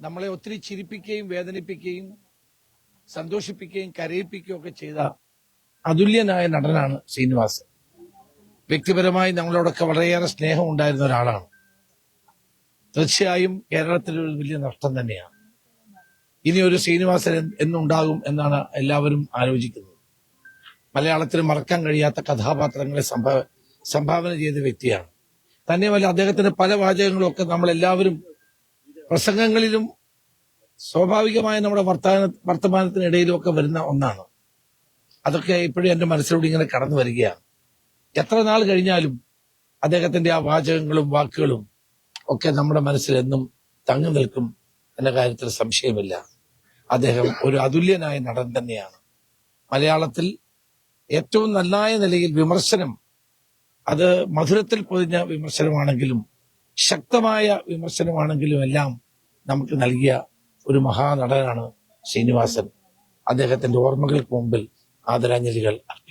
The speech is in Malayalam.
നമ്മളെ ഒത്തിരി ചിരിപ്പിക്കുകയും വേദനിപ്പിക്കുകയും സന്തോഷിപ്പിക്കുകയും കരയിപ്പിക്കുകയും ഒക്കെ ചെയ്ത അതുല്യനായ നടനാണ് ശ്രീനിവാസൻ. വ്യക്തിപരമായി നമ്മളോടൊക്കെ വളരെയേറെ സ്നേഹം ഉണ്ടായിരുന്ന ഒരാളാണ്. തീർച്ചയായും കേരളത്തിലൊരു വലിയ നഷ്ടം തന്നെയാണ്. ഇനി ഒരു ശ്രീനിവാസൻ എന്നുണ്ടാകും എന്നാണ് എല്ലാവരും ആലോചിക്കുന്നത്. മലയാളത്തിന് മറക്കാൻ കഴിയാത്ത കഥാപാത്രങ്ങളെ സംഭാവന ചെയ്ത വ്യക്തിയാണ് തന്നെയുമല്ല അദ്ദേഹത്തിന്റെ പല വാചകങ്ങളും ഒക്കെ നമ്മൾ എല്ലാവരും പ്രസംഗങ്ങളിലും സ്വാഭാവികമായ നമ്മുടെ വർത്തമാന വർത്തമാനത്തിനിടയിലും ഒക്കെ വരുന്ന ഒന്നാണ്. അതൊക്കെ ഇപ്പോഴും എന്റെ മനസ്സിലൂടെ ഇങ്ങനെ കടന്നു വരികയാണ്. എത്ര നാൾ കഴിഞ്ഞാലും അദ്ദേഹത്തിന്റെ ആ വാചകങ്ങളും വാക്കുകളും ഒക്കെ നമ്മുടെ മനസ്സിൽ എന്നും തങ്ങി നിൽക്കും എന്ന കാര്യത്തിൽ സംശയമില്ല. അദ്ദേഹം ഒരു അതുല്യനായ നടൻ തന്നെയാണ്. മലയാളത്തിൽ ഏറ്റവും നന്നായ നിലയിൽ വിമർശനം അത് മധുരത്തിൽ പൊതിഞ്ഞ വിമർശനമാണെങ്കിലും ശക്തമായ വിമർശനമാണെങ്കിലും എല്ലാം നമുക്ക് നൽകിയ ഒരു മഹാനടനാണ് ശ്രീനിവാസൻ. അദ്ദേഹത്തിന്റെ ഓർമ്മകൾക്ക് മുമ്പിൽ ആദരാഞ്ജലികൾ